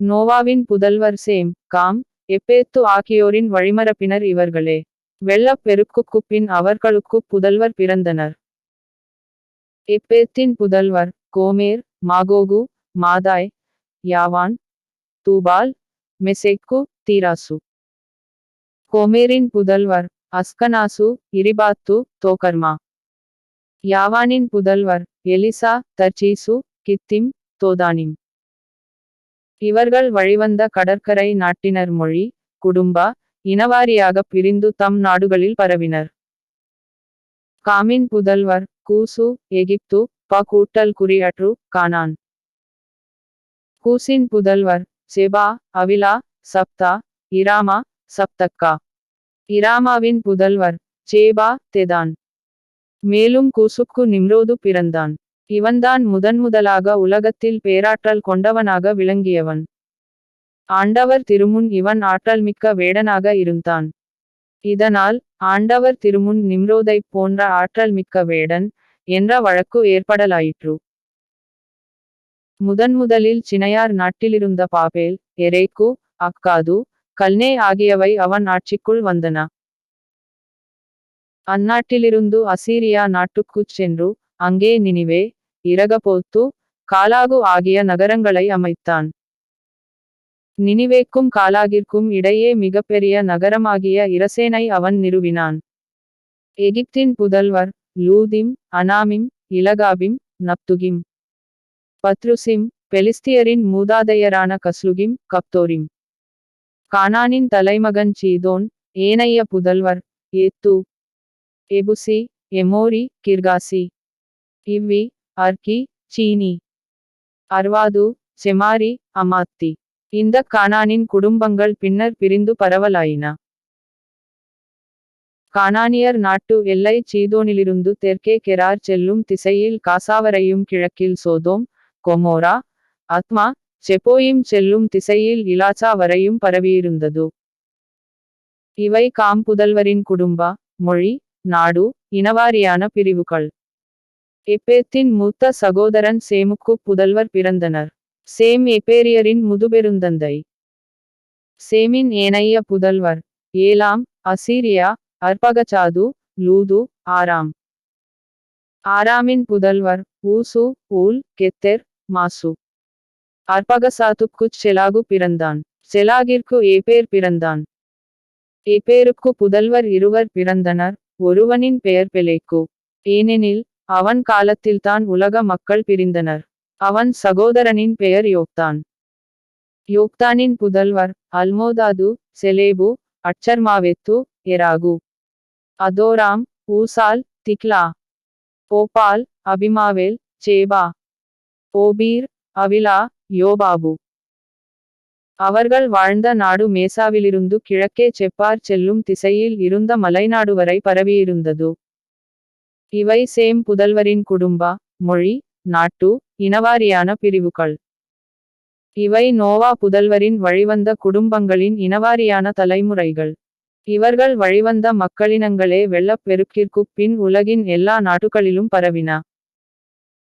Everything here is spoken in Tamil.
நோவாவின் புதல்வர் சேம் காம் எப்பேத்து ஆகியோரின் வழிமரப்பினர் இவர்களே. வெள்ளப் பெருக்குக்குப் பின் அவர்களுக்குப் புதல்வர் பிறந்தனர். எப்பேத்தின் புதல்வர் Gomer Magog Madai Javan Tubal Meshech Tiras. கோமேரின் புதல்வர் அஸ்கனாசு இரிபாத்து தோகர்மா. யாவானின் புதல்வர் எலிசா தர்ச்சீசு கித்திம் தோதானிம். இவர்கள் வழிவந்த கடற்கரை நாட்டினர் மொழி குடும்ப இனவாரியாக பிரிந்து தம் நாடுகளில் பரவினர். காமின் புதல்வர் கூசு எகிப்து ப கூட்டல் குறியற்று கானான். கூசின் புதல்வர் செபா அவிலா சப்தா இராமா சப்தக்கா. இராமாவின் புதல்வர் சேபா தெதான். மேலும் கூசுக்கு நிம்ரோது பிறந்தான். இவன்தான் முதன்முதலாக உலகத்தில் பேராற்றல் கொண்டவனாக விளங்கியவன். ஆண்டவர் திருமுன் இவன் ஆற்றல் மிக்க வேடனாக இருந்தான். இதனால் ஆண்டவர் திருமுன் நிம்ரோதைப் போன்ற ஆற்றல் மிக்க வேடன் என்ற வழக்கு ஏற்படலாயிற்று. முதன்முதலில் சினையார் நாட்டிலிருந்த பாபேல் எரேக்கு அக்காது கல்னே ஆகியவை அவன் ஆட்சிக்குள் வந்தன. அந்நாட்டிலிருந்து அசீரியா நாட்டுக்குச் சென்று அங்கே நினிவே இரகபோத்து காலாகு ஆகிய நகரங்களை அமைத்தான். நினிவேக்கும் காலாகிற்கும் இடையே மிகப்பெரிய நகரமாகிய இரசேனை அவன் நிறுவினான். எகிப்தின் புதல்வர் லூதிம் அனாமிம் இலகாபிம் நப்துகிம் பத்ருசிம் பெலிஸ்தியரின் மூதாதையரான கஸ்லுகிம் கப்தோரிம். கானானின் தலைமகன் சீதோன் ஏனைய புதல்வர் ஏத்து எபுசி எமோரி கிர்காசி. இவ்வி அர்கி சீனி. அர்வாது செமாரி அமாத்தி. இந்த கானானின் குடும்பங்கள் பின்னர் பிரிந்து பரவலாயின. கானானியர் நாட்டு எல்லை சீதோனிலிருந்து தெற்கே கெரார் செல்லும் திசையில் காசாவரையும் கிழக்கில் சோதோம் கொமோரா அத்மா செப்போயிம் செல்லும் திசையில் இலாச்சா வரையும் பரவியிருந்தது. இவை காம் புதல்வரின் குடும்ப மொழி நாடு இனவாரியான பிரிவுகள். எப்பேத்தின் மூத்த சகோதரன் சேமுக்கு புதல்வர் பிறந்தனர். சேம் எப்பேரியரின் முதுபெருந்தந்தை. சேமின் ஏனைய புதல்வர். ஏலாம் அசீரியா அர்பகசாது லூது ஆராம். ஆராமின் புதல்வர் ஊசு ஊல் கெத்தெர் மாசு. அர்பகசாத்துக்கு செலாகு பிறந்தான். செலாகிற்கு ஏபேர் பிறந்தான். ஏபேருக்கு புதல்வர் இருவர் பிறந்தனர். ஒருவனின் பெயர் பெலேக்கு. ஏனெனில் அவன் காலத்தில்தான் உலக மக்கள் பிரிந்தனர். அவன் சகோதரனின் பெயர் யோக்தான். யோக்தானின் புதல்வர் அல்மோதாது செலேபு அட்சர்மாவெத்து எராகு. அதோராம் ஊசால் திக்லா. போபால் அபிமாவேல் சேபா. ஓபீர் அவிலா யோபாபு. அவர்கள் வாழ்ந்த நாடு மேசாவிலிருந்து கிழக்கே செப்பார் செல்லும் திசையில் இருந்த மலைநாடு வரை பரவியிருந்தது. இவை சேம் புதல்வரின் குடும்ப மொழி நாட்டு இனவாரியான பிரிவுகள். இவை நோவா புதல்வரின் வழிவந்த குடும்பங்களின் இனவாரியான தலைமுறைகள். இவர்கள் வழிவந்த மக்களினங்களே வெள்ளப்பெருக்கிற்கு பின் உலகின் எல்லா நாட்டுகளிலும் பரவின.